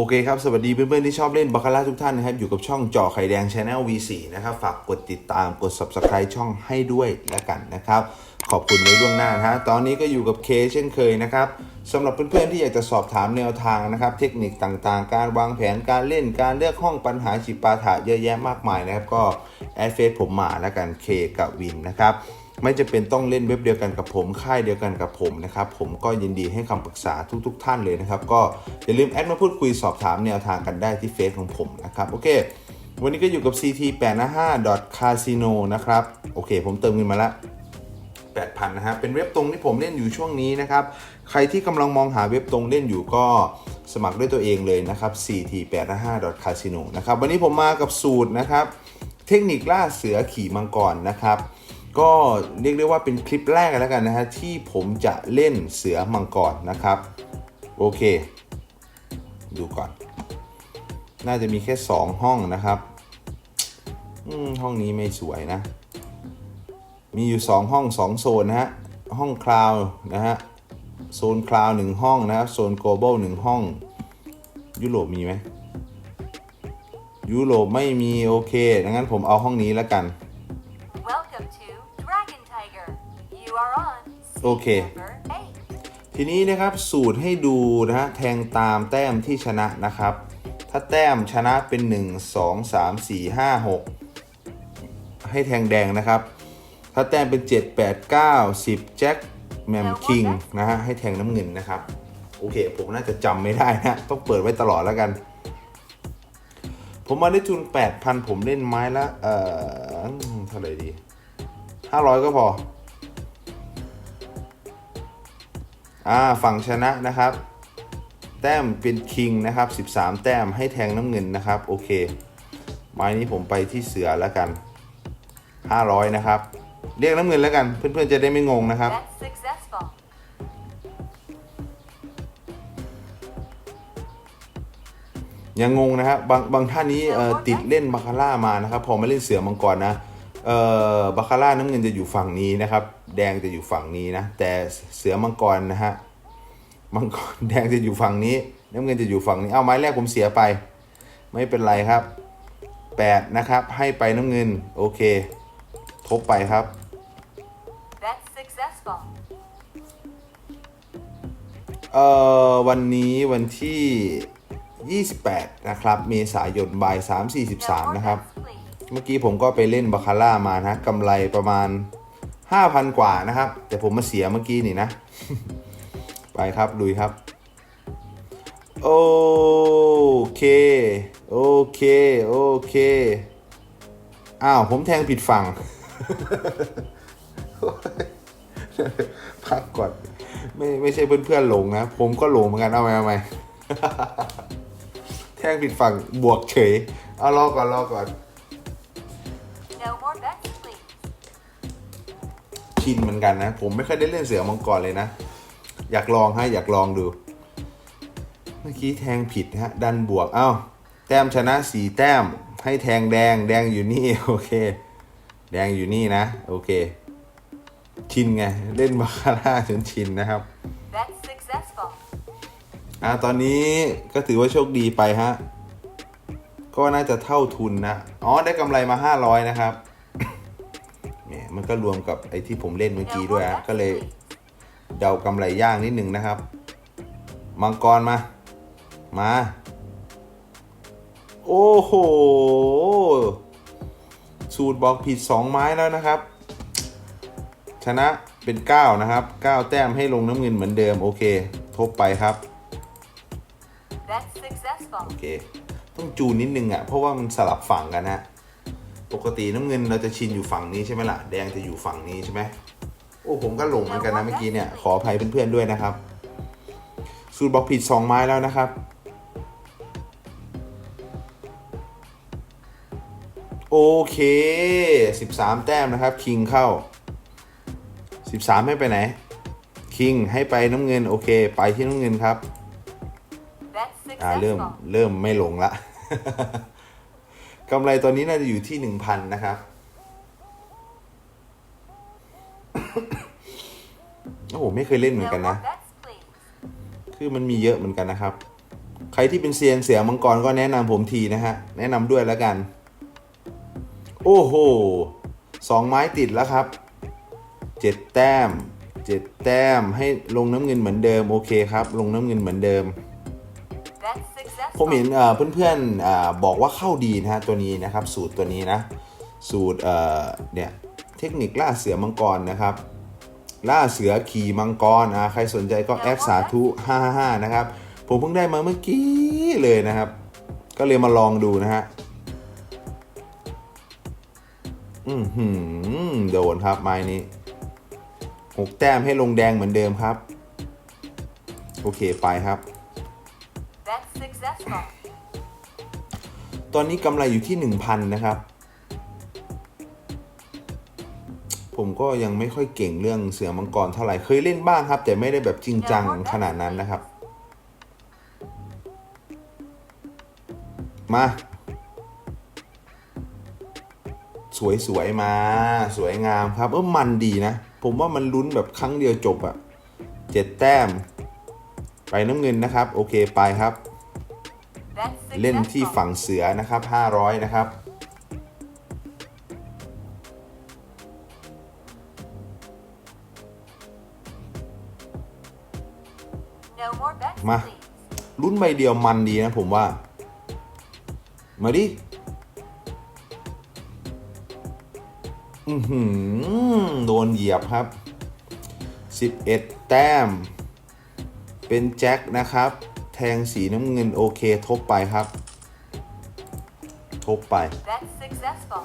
โอเคครับ สวัสดีเพื่อนๆที่ชอบเล่นบาคาร่าทุกท่านนะครับ อยู่กับช่องเจอไข่แดง Channel V4 นะครับ ฝากกดติดตามกด Subscribe ช่องให้ด้วยแล้วกันนะครับ ขอบคุณไว้ล่วงหน้านะฮะตอนนี้ก็อยู่กับเคเช่นเคยนะครับสำหรับเพื่อนๆที่อยากจะสอบถามแนวทางนะครับ เทคนิคต่างๆ การวางแผนการเล่นการเลือกห้องปัญหาจิปาถะเยอะแยะมากมายนะครับ ก็แอดเฟซผมมาแล้วกันเคกับวินนะครับ ไม่จะเป็นต้องเล่นเว็บเดียวกันกับผมค่ายเดียวกันกับผมนะครับผมก็ยินดีให้คำปรึกษาทุกๆทท่านเลยนะครับ ก็อย่าลืมแอดมาพูดคุยสอบถามแนวทางกันได้ที่เฟซของผมนะครับโอเค วันนี้ก็อยู่กับ ct 8 5 casino นะครับโอเค ผมเติมเงินมาล้ว8,000นะฮะเป็นเว็บตรงที่ผมเล่นอยู่ช่วงนี้นะครับ ใครที่กำลังมองหาเว็บตรงเล่นอยู่ก็สมัครด้วยตัวเองเลยนะครับ ct 8 5 casino นะครับ วันนี้ผมมากับสูตรนะครับ เทคนิคล่าเสือขี่มังกรนะครับ ก็เรียกได้ว่าเป็นคลิปแรกแล้วกันนะฮะที่ผมจะเล่นเสือมังกรนะครับ โอเค ดูก่อน น่าจะมีแค่ 2 ห้องนะครับห้องนี้ไม่สวยนะ มีอยู่ 2 ห้อง 2 โซนนะฮะ ห้องคลาวนะฮะ โซนคลาวหนึ่งห้องนะครับ โซน global หนึ่งห้อง ยุโรปมีไหมยุโรปไม่มีโอเคดังนั้นผมเอาห้องนี้แล้วกัน on scene Okay. number eight. ทีนี้นะครับสูตรให้ดูนะฮะแทงตามแต้มที่ชนะนะครับ ถ้าแต้มชนะเป็น 1 2 3 4 5 6 ให้แทงแดงนะครับ ถ้าแต้มเป็น 7 8 9 10 แจ็คแมมคิงนะฮะให้แทงน้ำเงินนะครับ โอเค ผมน่าจะจำไม่ได้นะ ต้องเปิดไว้ตลอดแล้วกัน ผมมาได้ทุน8,000 ผมเล่นไม้ละเอ่อเท่าไหร่ดี 500 ก็พอ อ่าฝั่งชนะนะครับ แต้มเป็นคิงนะครับ 13 แต้มให้แทงน้ำเงินนะครับ โอเค ไม้นี้ผมไปที่เสือแล้วกัน 500 นะครับ เรียกน้ำเงินแล้วกัน เพื่อนๆจะได้ไม่งงนะครับ That's successful. ยังงงนะครับบางบางท่านนี้เอ่อติดเล่นบาคาร่ามานะครับ พอมาเล่นเสือมังกรนะเอ่อบาคาร่าน้ำเงินจะอยู่ฝั่งนี้นะครับ แดงจะอยู่ฝั่งนี้นะ แต่เสือมังกรนะฮะ มังกรแดงจะอยู่ฝั่งนี้ น้ำเงินจะอยู่ฝั่งนี้ เอาไม้แรกผมเสียไป ไม่เป็นไรครับ 8 นะครับ ให้ไปน้ำเงิน โอเค ทบไปครับ That's successful. เอ่อ วันนี้วันที่ 28 นะครับ เมษายนบ่าย No 3:43 more นะครับ bets, please. เมื่อกี้ผมก็ไปเล่นบาคาร่ามานะกำไรประมาณ 5,000กว่านะครับ แต่ผมมาเสียเมื่อกี้นี่นะ ไปครับลุยครับ โอเค โอเค โอเค อ้าว ผมแทงผิดฝั่ง พักก่อน ไม่ไม่ใช่เพื่อนๆหลงนะ ผมก็หลงเหมือนกัน เอาไหมเอาไหมแทงผิดฝั่งบวกเฉย เอารอก่อนรอก่อน ชินเหมือนกันนะ ผมไม่ค่อยได้เล่นเสือมังกรเลยนะ อยากลองให้อยากลองดู เมื่อกี้แทงผิดฮะ ดันบวก เอ้า แต้มชนะสี่แต้ม ให้แทงแดง แดงอยู่นี่ โอเค แดงอยู่นี่นะ โอเค ชินไง เล่นบาคาร่าจนชินนะครับ That's successful. อ่าตอนนี้ก็ถือว่าโชคดีไปฮะ ก็น่าจะเท่าทุนนะ อ๋อ ได้กำไรมา 500 นะครับเนี่ย มันก็รวมกับไอ้ที่ผมเล่นเมื่อ No กี้ more ด้วยฮะ bets, ก็เลย please. เดากำไรย่างนิดหนึ่งนะครับ มังกรมา มา โอ้โห สูตรบอกผิด 2 ไม้แล้วนะครับ ชนะเป็น 9 นะครับ 9 แต้มให้ลงน้ำเงินเหมือนเดิม โอเค ทบไปครับ That's successful. โอเค ต้องจูนนิดนึงอะ เพราะว่ามันสลับฝั่งกันฮะ ปกติน้ำเงินเราจะชินอยู่ฝั่งนี้ใช่ไหมล่ะ แดงจะอยู่ฝั่งนี้ใช่ไหมโอ้ผมก็หลงเหมือนกันนะเมื่อกี้เนี่ย ขออภัยเพื่อนๆด้วยนะครับ สูตรบอกผิด2ไม้แล้วนะครับ โอเค 13 แต้มนะครับ คิงเข้า 13 ให้ไปไหน คิงให้ไปน้ำเงินโอเค ไปที่น้ำเงินครับ That's อ่าเริ่ม successful. เริ่มไม่หลงละ กำไรตอนนี้น่าจะอยู่ที่หนึ่งพันนะครับโอ้โหไม่เคยเล่นเหมือน No กัน more นะ bets, please. คือมันมีเยอะเหมือนกันนะครับ ใครที่เป็นเซียนเสือมังกรก็แนะนำผมทีนะฮะ แนะนำด้วยแล้วกัน โอ้โหสองไม้ติดแล้วครับเจ็ดแต้มเจ็ดแต้มให้ลงน้ำเงินเหมือนเดิม โอเคครับ ลงน้ำเงินเหมือนเดิม That's ผมเห็น successful. เอ่อเพื่อนๆเอ่อบอกว่าเข้าดีนะฮะตัวนี้นะครับ สูตรตัวนี้นะ สูตรเอ่อเนี่ยเทคนิคล่าเสือมังกรนะครับ ล่าเสือขี่มังกรอ่าใครสนใจก็แอปสาธุ555นะครับ ผมเพิ่งได้มาเมื่อกี้เลยนะครับ ก็เลยมาลองดูนะฮะอือหือโดนครับไม้นี้หกแต้มให้ลงแดงเหมือนเดิมครับ โอเคไปครับ That's successful. ตอนนี้กำไรอยู่ที่ 1,000 นะครับ ผมก็ยังไม่ค่อยเก่งเรื่องเสือมังกรเท่าไหร่ เคยเล่นบ้างครับ แต่ไม่ได้แบบจริงจังขนาดนั้นนะครับ มา สวยๆมา สวยงามครับเออมันดีนะ ผมว่ามันลุ้นแบบครั้งเดียวจบอะเจ็ดแต้ม ไปน้ำเงินนะครับ โอเคไปครับ That's เล่นที่ successful. ฝั่งเสือนะครับ 500 นะครับ No more bets, Ma. please. รุ่นใบเดียวมันดีนะผมว่า มาดิ อือหือ โดนเหยียบครับ 11 แต้ม เป็นแจ็คนะครับ แทงสีน้ำเงินโอเคทบไปครับ ทบไป That's successful.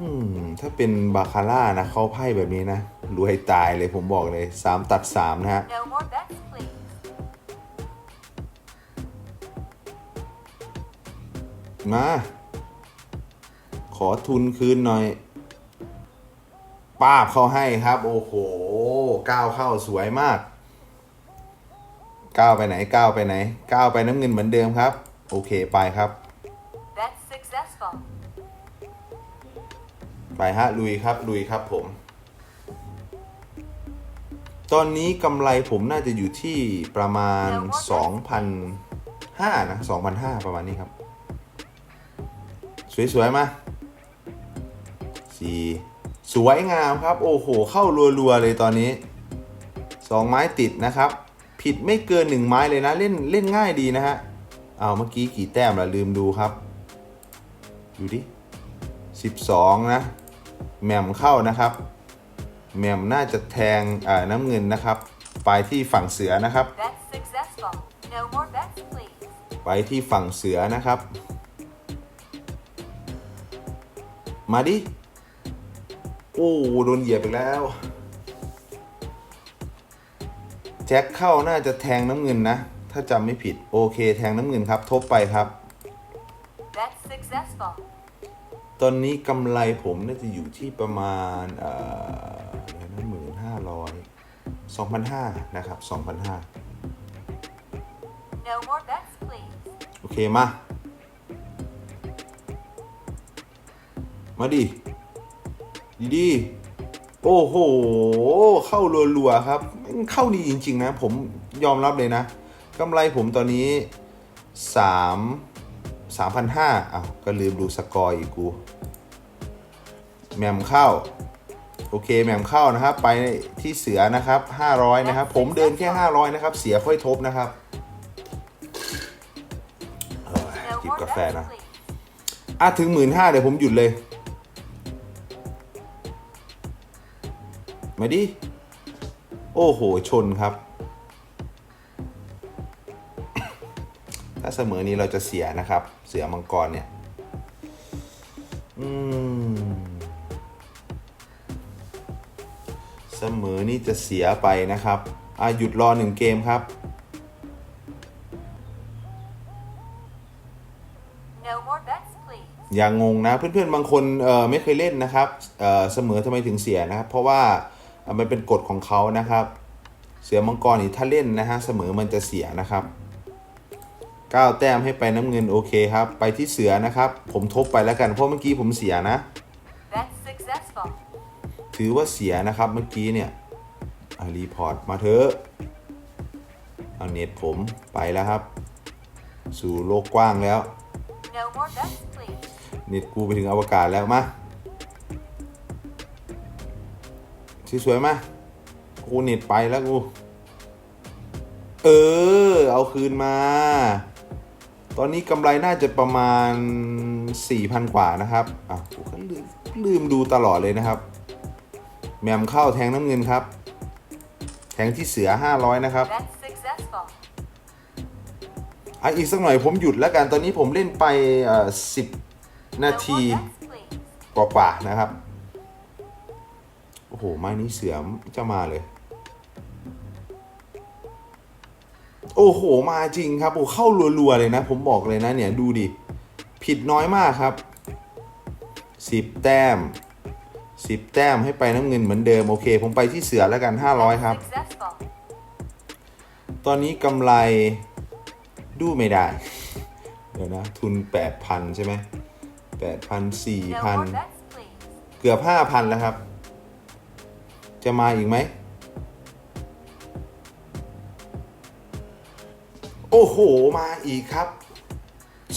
อืมถ้าเป็นบาคาร่านะเขาไพ่แบบนี้นะรวยตายเลยผมบอกเลย 3 ตัด 3 นะฮะ No more bets, please. มา ขอทุนคืนหน่อย ป้าบเขาให้ครับ โอ้โหก้าวเข้าสวยมาก ก้าวไปไหนก้าวไปไหนก้าวไปน้ำเงินเหมือนเดิมครับ โอเคไปครับ That's successful. ไปฮะลุยครับลุยครับผม ตอนนี้กำไรผมน่าจะอยู่ที่ประมาณ2,500นะ2,500ประมาณนี้ครับ สวยๆมาสี่สวยงามครับ โอ้โห เข้ารัวๆเลยตอนนี้สองไม้ติดนะครับ ผิดไม่เกินหนึ่งไม้เลยนะ เล่นเล่นง่ายดีนะฮะเอาวเมื่อกี้กี่แต้มละลืมดูครับ ดูดิ12 นะแหม่มเข้านะครับแหม่มน่าจะแทงอ่าน้ำเงินนะครับ ไปที่ฝั่งเสือนะครับ That's successful. No more bets, please. ไปที่ฝั่งเสือนะครับ มาดิ โอ้โดนเหยียบไปแล้ว แจ็คเข้าน่าจะแทงน้ำเงินนะ ถ้าจำไม่ผิดโอเค แทงน้ำเงินครับ ทบไปครับ That's successful. ตอนนี้กำไรผมน่าจะอยู่ที่ประมาณเอ่อเดี๋ยวนะหมื่นห้าร้อยสองพันห้านะครับสองพันห้า No more bets, please. โอเค มา มาดิ ดีดีๆ โอ้โห เข้ารัวๆครับ เข้าดีจริง ๆ นะ ผมยอมรับเลยนะกำไรผมตอนนี้สามสามพันห้าอ้าวก็ลืมดูสกอร์อีกกูแหม่มเข้า โอเคแหม่มเข้านะครับ ไปที่เสือนะครับ 500 นะครับ ผมเดินแค่ 500 นะครับ เสียค่อยทบนะครับจิบกาแฟนะอะถึงหมื่นห้าเดี๋ยวผมหยุดเลย มาดิ โอ้โห ชนครับ ถ้าเสมอนี้เราจะเสียนะครับ เสือมังกรเนี่ย อืม เสมอนี่จะเสียไปนะครับอะหยุดรอหนึ่งเกมครับ No more bets, please. อย่างงงนะ เพื่อนๆ บางคนเอ่อไม่เคยเล่นนะครับเอ่อเสมอทำไมถึงเสียนะครับ เพราะว่าเอ่อ มันเป็นกฎของเขานะครับ เสือมังกรนี่ถ้าเล่นนะฮะเสมอมันจะเสียนะครับ9แต้มให้ไปน้ำเงินโอเคครับ ไปที่เสือนะครับ ผมทบไปแล้วกันเพราะเมื่อกี้ผมเสียนะ That's successful. ถือว่าเสียนะครับเมื่อกี้เนี่ยอะรีพอร์ตมาเถอะเอาเน็ตผมไปแล้วครับ สู่โลกกว้างแล้ว No more bets, please. เน็ตกูไปถึงอวกาศแล้วมา สวยๆมากูเน็ตไปแล้วกู เออ เอาคืนมา ตอนนี้กำไรน่าจะประมาณ 4,000 กว่านะครับอะกูก็ลืมลืมดูตลอดเลยนะครับแหมมเข้าแทงน้ำเงินครับ แทงที่เสือ 500 นะครับอะอีกสักหน่อยผมหยุดแล้วกัน ตอนนี้ผมเล่นไปอ่อ10นาทีกว่าๆนะครับ อ้โห ไม้นี้เสือมจะมาเลย โอ้โห มาจริงครับ โอ้เข้ารัวๆเลยนะ ผมบอกเลยนะเนี่ย ดูดิ ผิดน้อยมากครับ 10 แต้ม 10 แต้มให้ไปน้ำเงินเหมือนเดิม โอเค ผมไปที่เสือแล้วกัน 500 ครับ That's successful. ตอนนี้กำไรดูไม่ได้ เดี๋ยวนะ ทุน 8,000 ใช่ไหม8,000 No more 4,000 bets, please. เกือบห้าพันแล้วครับ จะมาอีกไหม โอ้โห มาอีกครับ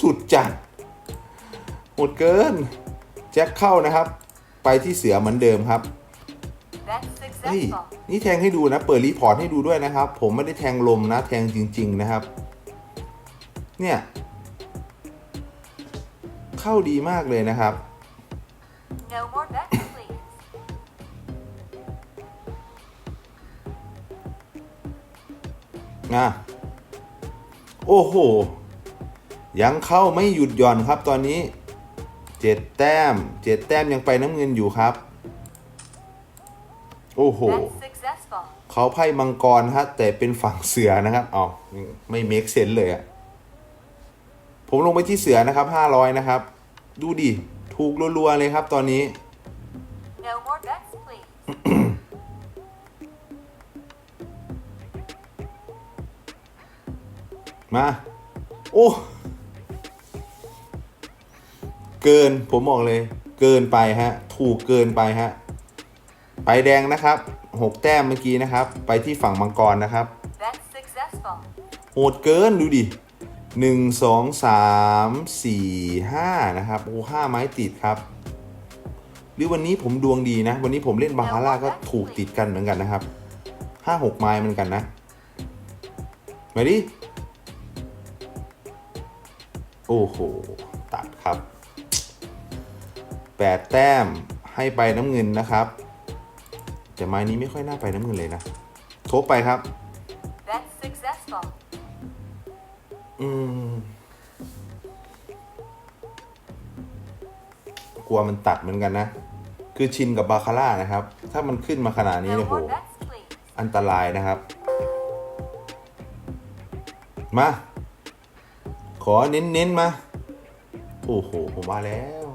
สุดจัด หมดเกิน แจ็คเข้านะครับ ไปที่เสือเหมือนเดิมครับ That's เฮ้ย successful. นี่แทงให้ดูนะ เปิดรีพอร์ตให้ดูด้วยนะครับ ผมไม่ได้แทงลมนะ แทงจริง ๆนะครับ เนี่ย เข้าดีมากเลยนะครับ No more นะโอ้โห ยังเข้าไม่หยุดหย่อนครับตอนนี้เจ็ดแต้มเจ็ดแต้มยังไปน้ำเงินอยู่ครับ โอ้โห เขาไพ่มังกรครับแต่เป็นฝั่งเสือนะครับเอาไม่เมคเซนเลยอะผมลงไปที่เสือนะครับ500นะครับ ดูดิ ถูกรัวๆเลยครับตอนนี้ มา โอ้ เกินผมบอกเลย เกินไปฮะ ถูกเกินไปฮะ ไปแดงนะครับหกแต้มเมื่อกี้นะครับ ไปที่ฝั่งมังกรนะครับ That's successful. โหดเกินดูดิหนึ่งสองสามสี่ห้านะครับ โอ้ห้าไม้ติดครับหรือวันนี้ผมดวงดีนะ วันนี้ผมเล่นบาคาร่าก็ถูกติดกันเหมือนกันนะครับห้าหกไม้เหมือนกันนะ มาดิ โอ้โห ตัดครับแปดแต้มให้ไปน้ำเงินนะครับ แต่ไม้นี้ไม่ค่อยน่าไปน้ำเงินเลยนะ ทบไปครับ That's successful. อืมกลัวมันตัดเหมือนกันนะ คือชินกับบาคาร่านะครับ ถ้ามันขึ้นมาขนาดนี้ No เนี่ยโห more bets, please. อันตรายนะครับ มา ขอเน้นๆมา โอ้โห ผมว่าแล้ว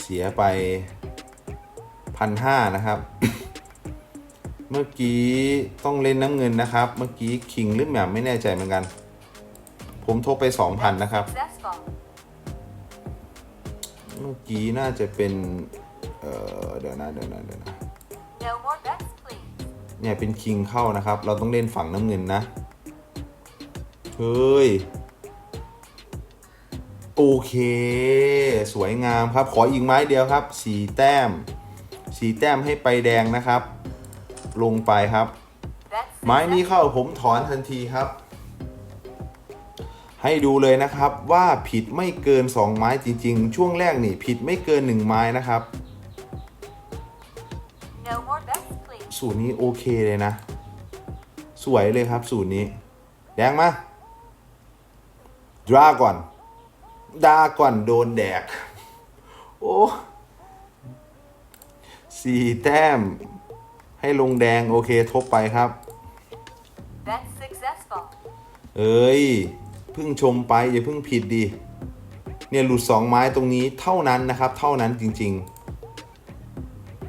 เสียไปพันห้านะครับ เมื่อกี้ต้องเล่นน้ำเงินนะครับ เมื่อกี้คิงหรือแหม่มไม่แน่ใจเหมือนกัน ผมทรไปสองพันนะครับ เมื่อกี้น่าจะเป็น เออเดี๋ยวนะเดี๋ยวนะเดี๋ยวนะเนี่ยเป็นคิงเข้านะครับ เราต้องเล่นฝั่งน้ำเงินนะ เฮ้ย โอเค สวยงามครับ ขออีกไม้เดียวครับ สีแต้ม สีแต้มให้ไปแดงนะครับ ลงไปครับ That's ไม้นี้ successful. เข้าผมถอนทันทีครับ ให้ดูเลยนะครับว่าผิดไม่เกิน 2 ไม้จริง ๆ ช่วงแรกนี่ผิดไม่เกิน 1 ไม้นะครับ No more bets, please. สูตรนี้โอเคเลยนะ สวยเลยครับสูตรนี้ แดงมา ดราก่อนดาก่อนโดนแดก โอ้สี่แต้ม ให้ลงแดง โอเค ทบไปครับ That's successful. เอ้ยเพิ่งชมไป อย่าเพิ่งผิดดิเนี่ย หลุดสองไม้ตรงนี้เท่านั้นนะครับ เท่านั้นจริง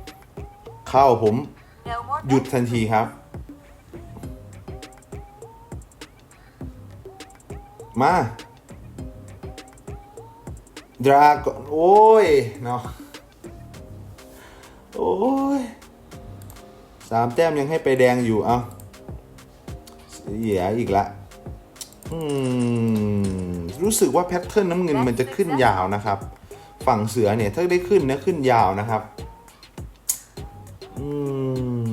ๆ เข้าผม No more หยุด bets. ทันทีครับ มา ดราก่อนโอ้ยเนาะโอ้ยสามแต้มยังให้ไปแดงอยู่เอาเหียอีกละอืมรู้สึกว่าแพทเทิร์นน้ำเงินมันจะขึ้นยาวนะครับ ฝั่งเสือเนี่ยถ้าได้ขึ้นนะขึ้นยาวนะครับอืม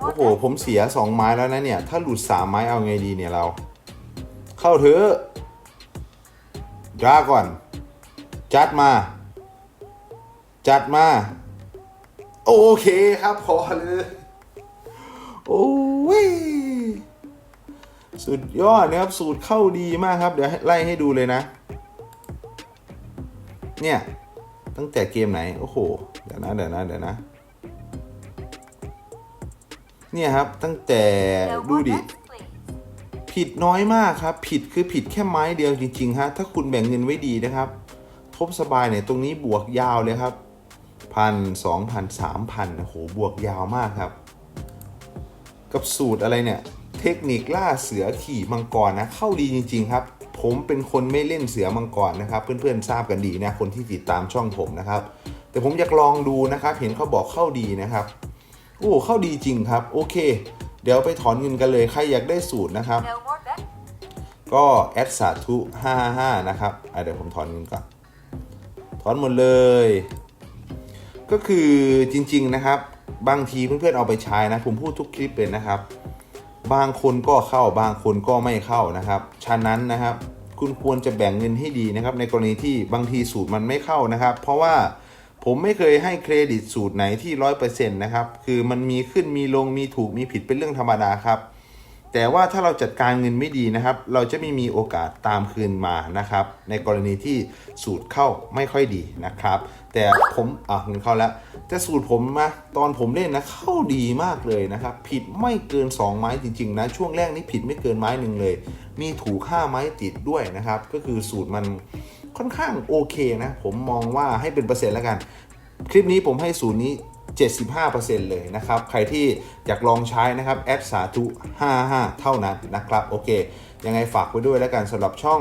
โอ้โหผมเสียสองไม้แล้วนะเนี่ย ถ้าหลุดสามไม้เอาไงดีเนี่ยเรา เข้าเถอะ ดราก่อน จัดมา จัดมา โอเคครับพอเลย โอ้ย สุดยอดนะครับ สูตรเข้าดีมากครับ เดี๋ยวให้ไล่ให้ดูเลยนะ เนี่ย ตั้งแต่เกมไหน โอ้โห เดี๋ยวนะ เดี๋ยวนะ เดี๋ยวนะ เนี่ยครับ ตั้งแต่ No ดู more ดิ bets, please. ผิดน้อยมากครับ ผิดคือผิดแค่ไม้เดียวจริงๆฮะถ้าคุณแบ่งเงินไว้ดีนะครับ ทบสบายเนี่ยตรงนี้บวกยาวเลยครับพันสองพันสามพันโอ้โหบวกยาวมากครับ กับสูตรอะไรเนี่ย เทคนิคล่าเสือขี่มังกรนะ เข้าดีจริง ๆ ครับ ผมเป็นคนไม่เล่นเสือมังกรนะครับ เพื่อนๆทราบกันดีนะคนที่ติดตามช่องผมนะครับ แต่ผมอยากลองดูนะครับ เห็นเขาบอกเข้าดีนะครับโอ้เข้าดีจริงครับ โอเค เดี๋ยวไปถอนเงินกันเลย ใครอยากได้สูตรนะครับ No more bets. ก็แอดสาธุ555 นะครับอะเดี๋ยวผมถอนเงินก่อน ถอนหมดเลย ก็คือจริงๆนะครับ บางทีเพื่อนๆเอาไปใช้นะ ผมพูดทุกคลิปเลยนะครับ บางคนก็เข้าบางคนก็ไม่เข้านะครับ ฉะนั้นนะครับ คุณควรจะแบ่งเงินให้ดีนะครับ ในกรณีที่บางทีสูตรมันไม่เข้านะครับ เพราะว่า ผมไม่เคยให้เครดิตสูตรไหนที่ร้อยเปอร์เซ็นต์นะครับ คือมันมีขึ้นมีลงมีถูกมีผิดเป็นเรื่องธรรมดาครับ แต่ว่าถ้าเราจัดการเงินไม่ดีนะครับ เราจะไม่มีโอกาสตามคืนมานะครับ ในกรณีที่สูตรเข้าไม่ค่อยดีนะครับ แต่ผมอะเงินเข้าแล้วแต่สูตรผมนะตอนผมเล่นนะเข้าดีมากเลยนะครับ ผิดไม่เกิน 2 ไม้จริง ๆ นะ ช่วงแรกนี่ผิดไม่เกินไม้หนึ่งเลย มีถูก5ไม้ติดด้วยนะครับ ก็คือสูตรมัน ค่อนข้างโอเคนะ ผมมองว่าให้เป็นเปอร์เซ็นต์แล้วกัน คลิปนี้ผมให้สูตรนี้ 75%เลยนะครับ ใครที่อยากลองใช้นะครับ แอดสาธุ55 เท่านั้นนะครับ โอเค ยังไงฝากไว้ด้วยแล้วกันสำหรับช่อง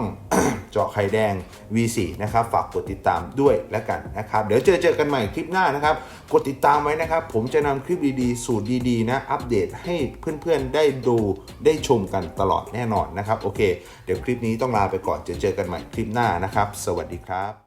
เจาะไข่แดง V4 นะครับฝากกดติดตามด้วยแล้วกันนะครับเดี๋ยวเจอเจอกันใหม่คลิปหน้านะครับ กดติดตามไว้นะครับ ผมจะนำคลิปดีๆ สูตรดีๆนะอัปเดตให้เพื่อนๆได้ดูได้ชมกันตลอดแน่นอนนะครับโอเค เดี๋ยวคลิปนี้ต้องลาไปก่อนเจอเจอกันใหม่คลิปหน้านะครับ สวัสดีครับ